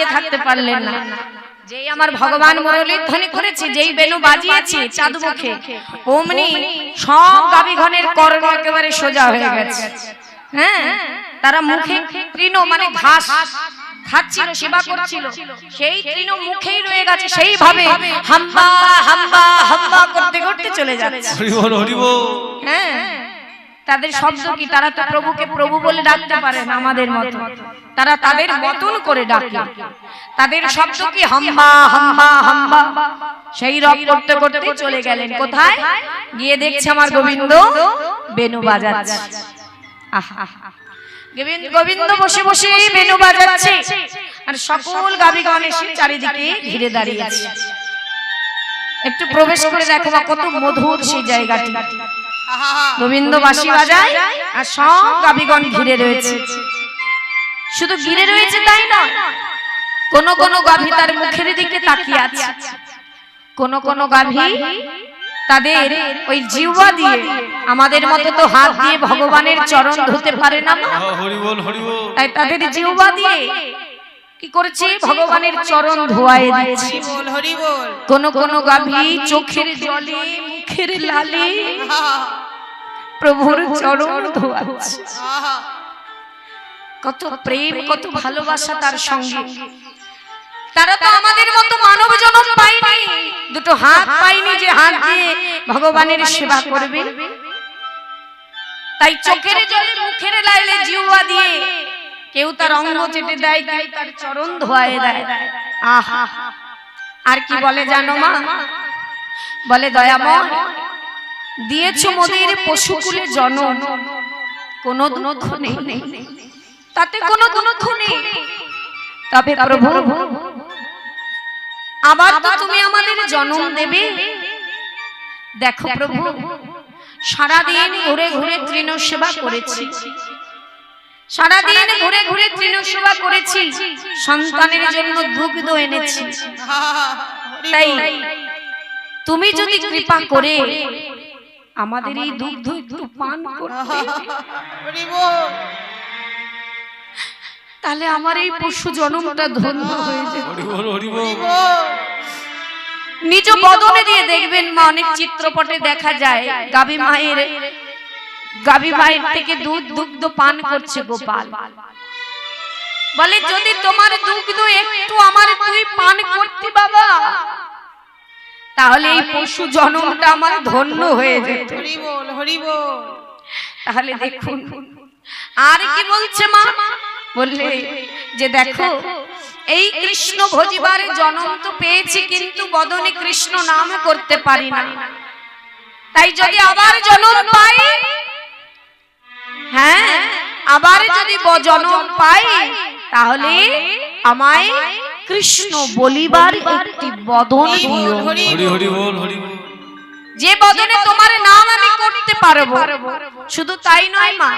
দাঁড়িয়ে থাকতে পারলেন না। যেই আমার ভগবান মুরলীর ধ্বনি করেছে যেই বেনু বাজিয়েছে চাঁদ মুখে অমনি সব গাবিঘনের কর্ণ একেবারে সোজা হয়ে গেছে। হ্যাঁ তারা মুখে তৃণ মানে ঘাস খাচ্ছিল সেবা করছিল। সেই তৃণ মুখেই রয়ে গেছে সেইভাবে হাম্বা হাম্বা হাম্বা করতে করতে চলে যাচ্ছে। হরি বল হরি বল হ্যাঁ তাদের শব্দ কি? তারা তো প্রভুকে প্রভু বলে ডাকতে পারে না আমাদের মতো। তারা তাদের মতন করে ডাকে। তাদের শব্দ কি? হাম্বা হাম্বা হাম্বা সেই রব করতে করতে চলে গেলেন। কোথায়? গিয়ে দেখছে আমার গোবিন্দ বেনু বাজাচ্ছে। আহা গোবিন্দ গোবিন্দ বসে বসে বেনু বাজাচ্ছে। আর সকল গাবিগণ এসে চারিদিকে ঘিরে দাঁড়িয়ে আছে একটু প্রবেশ করে দেখো বা কত মধুর সেই জায়গাটি। গোবিন্দ বাঁশি বাজায় আর সব গাবিগণ ঘিরে রয়েছে। শুধু ঘিরে রয়েছে তাই নয় কোন কোন গাভী তার মুখের দিকে তাকিয়ে আছে। কোন কোন গাভী তাদের ওই জিহ্বা দিয়ে আমাদের মতো তো হাত দিয়ে ভগবানের চরণ ধুতে পারে না মা। হরি বল হরি বল। তাই তাদের জিহ্বা দিয়ে কি করেছে? ভগবানের চরণ ধোয়ায় দিচ্ছে। বল কোন কোন গাভী চোখের জলে মুখের লালে প্রভুর চরণ ধোয়াচ্ছে কত প্রেম কত ভালোবাসা তার সঙ্গে। তারা তো আমাদের মতো মানব জনম পায়নি। দুটো হাত পায়নি যে হাত দিয়ে ভগবানের সেবা করবে। তাই চোখের জলে মুখের লাইলে জিহ্বা দিয়ে কেউ তার অঙ্গ চেটে দেয় কেউ তার চরণ ধোয়ায় দেয়। আহা। আর কি বলে জানো মা? বলে দয়াময় দিয়েছ মোদের পশুকুলে জনম কোনো দুঃখ নেই। তাতে কোনো দুঃখ নেই। তবে প্রভু আবার তো তুমি আমাদের জন্ম দেবে। দেখো প্রভু সারাদিন ঘুরে ঘুরে তৃণ সেবা করেছি। সারাদিন ঘুরে ঘুরে তৃণ সেবা করেছি। সন্তানের জন্য দুগ্ধ এনেছি। তাই তুমি যদি কৃপা করে আমাদের এই দুগ্ধ একটু পান তাহলে আমার এই পশু জন্মটা ধন্য হয়ে বল নিজ বদনে দিয়ে দেখবেন মা অনেক চিত্রপটে দেখা যায়। গাবি মায়ের গাবি মায়ের থেকে দুধ দুগ্ধ পান করছে গোপাল। বলে যদি তোমার দুগ্ধ একটু আমার তুই পান করতে বাবা। তাহলে এই পশু জন্মটা আমার ধন্য হয়ে যেত। হরি বল হরি বল। তাহলে দেখুন আর কি বলছে মা? বললে যে দেখো এই কৃষ্ণ ভজিবার জন্ম তো পেয়েছি কিন্তু বদনে কৃষ্ণ নাম করতে পারি না। তাই যদি আবার জন্ম পাই হ্যাঁ আবার যদি জন্ম পাই তাহলে আমায় কৃষ্ণ বলিবার একটি বদন দিও। হরি হরি হরি বল হরি বল। যে বদনে তোমার নাম আমি করতে পারব শুধু তাই নয় মা।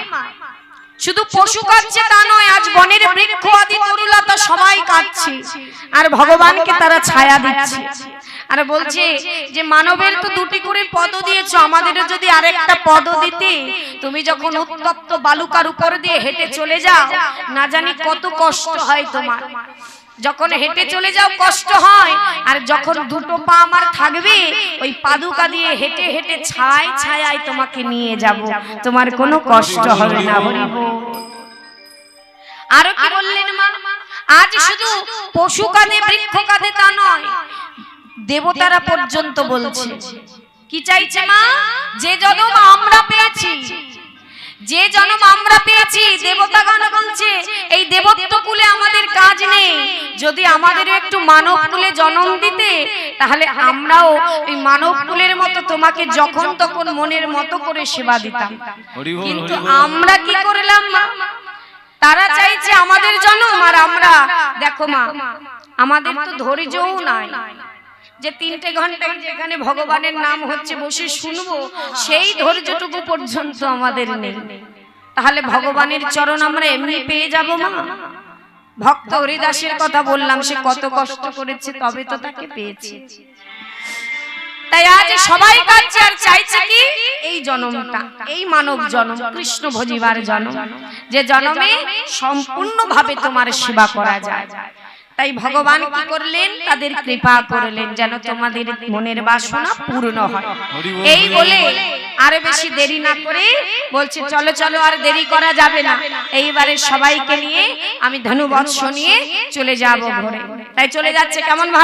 শুধু পশু কাটছে তা নয় আজ বনের বৃক্ষ আদি তরুলতা সবাই কাটছে। আর ভগবানকে তারা ছায়া দিচ্ছে। আর বলছে যে মানবের তো দুটি করে পদ দিয়েছ আমাদেরও যদি আরেকটা পদ দিতে তুমি যখন উত্তপ্ত বালুকার উপর দিয়ে হেঁটে চলে যাও না জানি কত কষ্ট হয় তোমার। যখন হেঁটে চলে যাও কষ্ট হয় আর যখন দুটো পা আমার থাকবে ওই পাদুকা দিয়ে হেঁটে হেঁটে ছায় ছায়ায় তোমাকে নিয়ে যাব। তোমার কোনো কষ্ট হবে না হরি বল। আরও কি বললেন মা? আজ শুধু পশু কাঁধে বৃক্ষ কাঁধে তা নয়। দেবতারা পর্যন্ত বলছে। কি চাইছে মা? যে জন্ম আমরা পেয়েছি। যে জন্ম আমরা পেয়েছি দেবতাগণ বলছে এই দেবত্ব কুলে আমাদের কাজ নেই। যদি আমাদের একটু মানব কুলে জন্ম দিতে তাহলে আমরাও এই মানব কুলের মতো তোমাকে যখন তখন মনের মতো করে সেবা দিতাম। কিন্তু আমরা কি করলাম মা? তারা চাইছে আমাদের জন্ম আর আমরা দেখো মা আমাদের তো ধৈর্যও নাই। যে তিনটে ঘন্টায় যেখানে ভগবানের নাম হচ্ছে বসে শুনব, সেই ধৈর্যটুকু পর্যন্ত আমাদের নেই। তাহলে ভগবানের চরণ আমরা এমনি পেয়ে যাব মা? ভক্ত হরিদাসের কথা বললাম, সে কত কষ্ট করেছে, তবে তো তাকে পেয়েছে। তাই আজ সবাই কাছে আর চাইছে কি? এই জন্মটা, এই মানব জন্ম, কৃষ্ণ ভজিবার জন্ম। যে জন্মে সম্পূর্ণভাবে তোমার সেবা করা যায়। তাই ভগবান কি করলেন? তাদের কৃপা করলেন যেন তোমাদের মনের বাসনা পূর্ণ হয়। এই বলে। আরও বেশি দেরি না করে বলছে চলো চলো আর দেরি করা যাবে না। এইবারে সবাইকে নিয়ে আমি ধনুবৎস নিয়ে চলে যাব ঘরে তাই চলে যাচ্ছে কেমন ভাবে